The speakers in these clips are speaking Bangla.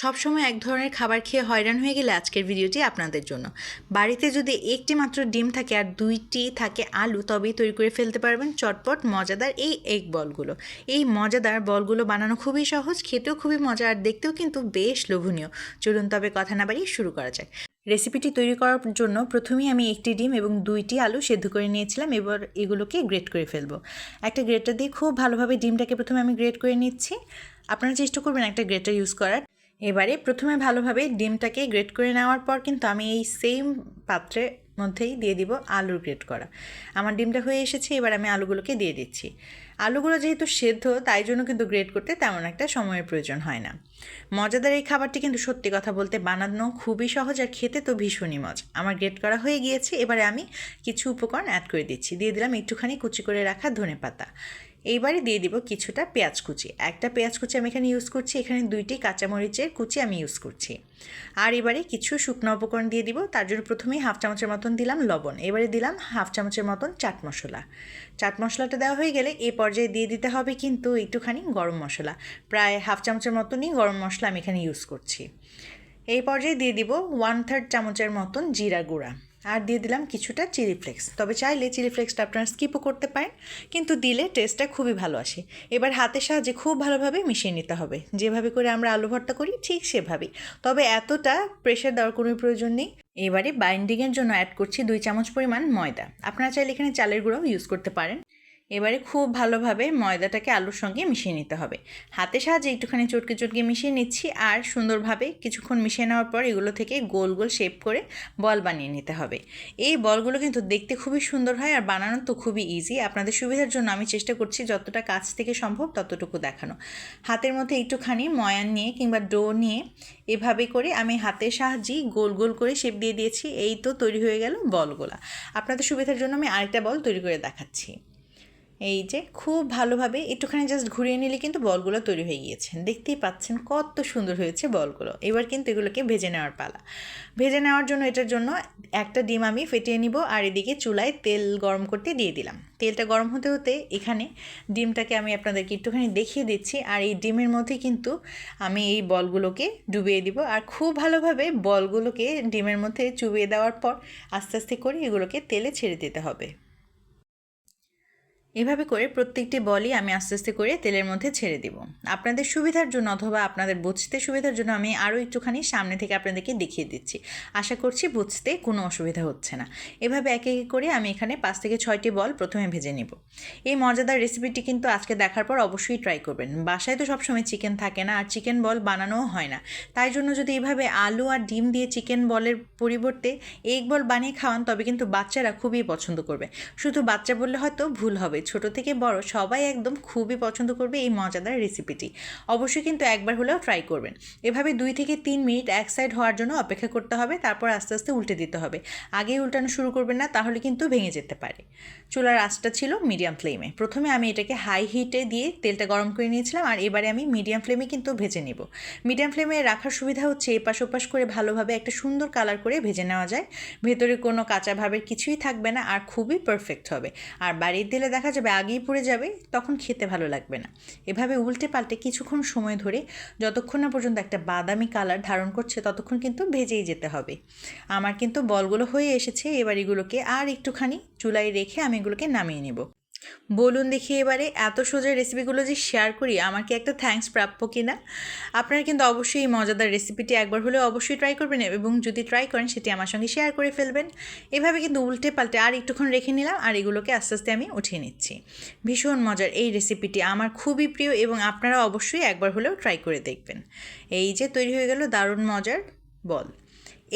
সবসময় এক ধরনের খাবার খেয়ে হয়রান হয়ে গেলে আজকের ভিডিওটি আপনাদের জন্য। বাড়িতে যদি একটি মাত্র ডিম থাকে আর দুইটি থাকে আলু, তবেই তৈরি করে ফেলতে পারবেন চটপট, মজাদার এই এগ বলগুলো। এই মজাদার বলগুলো বানানো খুবই সহজ, খেতেও খুবই মজা আর দেখতেও কিন্তু বেশ লোভনীয়। চলুন তবে কথা না বাড়িয়ে শুরু করা যাক। রেসিপিটি তৈরি করার জন্য প্রথমেই আমি একটি ডিম এবং দুইটি আলু সেদ্ধ করে নিয়েছিলাম, এবার এগুলোকে গ্রেট করে ফেলব। একটা গ্রেটার দিয়ে খুব ভালোভাবে ডিমটাকে প্রথমে আমি গ্রেট করে নিচ্ছি। আপনারা চেষ্টা করবেন একটা গ্রেটার ইউজ করার। এবারে প্রথমে ভালোভাবে ডিমটাকে গ্রেট করে নেওয়ার পর কিন্তু আমি এই সেম পাত্রের মধ্যেই দিয়ে দিব আলুর গ্রেট করা। আমার ডিমটা হয়ে এসেছে, এবার আমি আলুগুলোকে দিয়ে দিচ্ছি। আলুগুলো যেহেতু সেদ্ধ, তাই জন্য কিন্তু গ্রেট করতে তেমন একটা সময়ের প্রয়োজন হয় না। মজাদার এই খাবারটি কিন্তু সত্যি কথা বলতে বানানো খুবই সহজ আর খেতে তো ভীষণই মজা। আমার গ্রেট করা হয়ে গিয়েছে, এবারে আমি কিছু উপকরণ অ্যাড করে দিচ্ছি। দিয়ে দিলাম একটুখানি কুচি করে রাখা ধনে পাতা এইবারে দিয়ে দিব কিছুটা পেঁয়াজ কুচি। একটা পেঁয়াজ কুচি আমি এখানে ইউজ করছি, এখানে দুইটি কাঁচামরিচের কুচি আমি ইউজ করছি। আর এবারে কিছু শুকনো উপকরণ দিয়ে দিব, তার জন্য প্রথমেই হাফ চামচের মতন দিলাম লবণ। এবারে দিলাম হাফ চামচের মতন চাট মশলা। চাট মশলাটা দেওয়া হয়ে গেলে এই পর্যায়ে দিয়ে দিতে হবে কিন্তু একটুখানি গরম মশলা। প্রায় হাফ চামচের মতনই গরম মশলা আমি এখানে ইউজ করছি। এই পর্যায়ে দিয়ে দিব ওয়ান থার্ড চামচের মতন জিরা গুঁড়া। আর দিয়ে দিলাম কিছুটা চিলি ফ্লেক্স। তবে চাইলে চিলি ফ্লেক্সটা আপনারা স্কিপও করতে পারেন, কিন্তু দিলে টেস্টটা খুবই ভালো আসে। এবার হাতের সাহায্যে খুব ভালোভাবে মিশিয়ে নিতে হবে। যেভাবে করে আমরা আলু ভর্তা করি, ঠিক সেভাবেই। তবে এতটা প্রেশার দেওয়ার কোনো প্রয়োজন নেই। এবারে বাইন্ডিংয়ের জন্য অ্যাড করছি দুই চামচ পরিমাণ ময়দা। আপনারা চাইলে এখানে চালের গুঁড়াও ইউজ করতে পারেন। এবারে খুব ভালোভাবে ময়দাটাকে আলুর সঙ্গে মিশিয়ে নিতে হবে। হাতে সাহায্যে একটুখানি চটকে চটকে মিশিয়ে নিচ্ছি আর সুন্দরভাবে কিছুক্ষণ মিশিয়ে নেওয়ার পর এগুলো থেকে গোল গোল শেপ করে বল বানিয়ে নিতে হবে। এই বলগুলো কিন্তু দেখতে খুবই সুন্দর হয় আর বানানো তো খুবই ইজি আপনাদের সুবিধার জন্য আমি চেষ্টা করছি যতটা কাছ থেকে সম্ভব ততটুকু দেখানো। হাতের মধ্যে একটুখানি ময়ান নিয়ে কিংবা ডো নিয়ে এভাবে করে আমি হাতের সাহায্যেই গোল গোল করে শেপ দিয়ে দিয়েছি। এই তো তৈরি হয়ে গেল বলগুলা। আপনাদের সুবিধার জন্য আমি আরেকটা বল তৈরি করে দেখাচ্ছি। এই যে খুব ভালোভাবে একটুখানি জাস্ট ঘুরিয়ে নিলে কিন্তু বলগুলো তৈরি হয়ে গিয়েছে। দেখতেই পাচ্ছেন কত সুন্দর হয়েছে বলগুলো। এবার কিন্তু এগুলোকে ভেজে নেওয়ার পালা। ভেজে নেওয়ার জন্য এটার জন্য একটা ডিম আমি ফেটিয়ে নিব আর এদিকে চুলায় তেল গরম করতে দিয়ে দিলাম। তেলটা গরম হতে হতে এখানে ডিমটাকে আমি আপনাদেরকে একটুখানি দেখিয়ে দিচ্ছি আর এই ডিমের মধ্যে কিন্তু আমি এই বলগুলোকে ডুবিয়ে দিব আর খুব ভালোভাবে বলগুলোকে ডিমের মধ্যে চুবিয়ে দেওয়ার পর আস্তে আস্তে করে এগুলোকে তেলে ছেড়ে দিতে হবে। এভাবে করে প্রত্যেকটি বলই আমি আস্তে আস্তে করে তেলের মধ্যে ছেড়ে দিব। আপনাদের সুবিধার জন্য অথবা আপনাদের বুঝতে সুবিধার জন্য আমি আরও একটুখানি সামনে থেকে আপনাদেরকে দেখিয়ে দিচ্ছি। আশা করছি বুঝতে কোনো অসুবিধা হচ্ছে না। এভাবে একে একে করে আমি এখানে পাঁচ থেকে ছয়টি বল প্রথমে ভেজে নিব। এই মজাদার রেসিপিটি কিন্তু আজকে দেখার পর অবশ্যই ট্রাই করবেন। বাসায় তো সবসময় চিকেন থাকে না আর চিকেন বল বানানোও হয় না। তাই জন্য যদি এভাবে আলু আর ডিম দিয়ে চিকেন বলের পরিবর্তে এগ বল বানিয়ে খাওয়ান, তবে কিন্তু বাচ্চারা খুবই পছন্দ করবে। শুধু বাচ্চা বললে হয়তো ভুল হবে। ছোট থেকে বড় সবাই একদম খুবই পছন্দ করবে এই মজাদার রেসিপিটি অবশ্যই কিন্তু একবার হলেও ট্রাই করবেন। এভাবে দুই থেকে তিন মিনিট এক সাইড হওয়ার জন্য অপেক্ষা করতে হবে, তারপর আস্তে আস্তে উল্টে দিতে হবে। আগেই উল্টানো শুরু করবেন না, তাহলে কিন্তু ভেঙে যেতে পারে। চুলার আঁচটা ছিল মিডিয়াম ফ্লেমে প্রথমে আমি এটাকে হাই হিটে দিয়ে তেলটা গরম করে নিয়েছিলাম, আর এবারে আমি মিডিয়াম ফ্লেমে কিন্তু ভেজে নেব। মিডিয়াম ফ্লেমে রাখার সুবিধা হচ্ছে এপাশ ওপাশ করে ভালোভাবে একটা সুন্দর কালার করে ভেজে নেওয়া যায়। ভেতরে কোনো কাঁচা ভাবের কিছুই থাকবে না, আর খুবই পারফেক্ট হবে। আর বাড়ির দিলে দেখা যাবে, আগেই পড়ে যাবে, তখন খেতে ভালো লাগবে না। এভাবে উল্টে পাল্টে কিছুক্ষণ সময় ধরে যতক্ষণ না পর্যন্ত একটা বাদামি কালার ধারণ করছে, ততক্ষণ কিন্তু ভেজেই যেতে হবে। আমার কিন্তু বলগুলো হয়ে এসেছে, এবার এগুলোকে আর একটুখানি চুলায় রেখে আমি এগুলোকে নামিয়ে নেব। বলুন দেখি এবারে এত সোজা রেসিপিগুলো যে শেয়ার করি, আমার কি একটা থ্যাঙ্কস প্রাপ্য কি না আপনারা কিন্তু অবশ্যই এই মজাদার রেসিপিটি একবার হলেও অবশ্যই ট্রাই করবেন এবং যদি ট্রাই করেন, সেটি আমার সঙ্গে শেয়ার করে ফেলবেন। এভাবে কিন্তু উল্টে পাল্টে আর একটুক্ষণ রেখে নিলাম আর এগুলোকে আস্তে আস্তে আমি উঠিয়ে নিচ্ছি। ভীষণ মজার এই রেসিপিটি আমার খুবই প্রিয় এবং আপনারা অবশ্যই একবার হলেও ট্রাই করে দেখবেন। এই যে তৈরি হয়ে গেল দারুণ মজার বল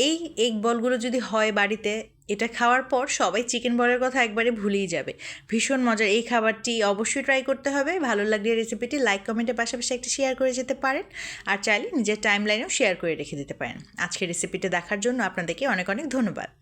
এই এগ বলগুলো যদি হয় বাড়িতে এটা খাওয়ার পর সবাই চিকেন বলের কথা একবারে ভুলেই যাবে। ভীষণ মজার এই খাবারটি অবশ্যই ট্রাই করতে হবে। ভালো লাগলে রেসিপিটি লাইক কমেন্টের পাশাপাশি একটা শেয়ার করে যেতে পারেন। আর চাইলে নিজের টাইম লাইনেও শেয়ার করে রেখে দিতে পারেন। আজকের রেসিপিটা দেখার জন্য আপনাদেরকে অনেক অনেক ধন্যবাদ।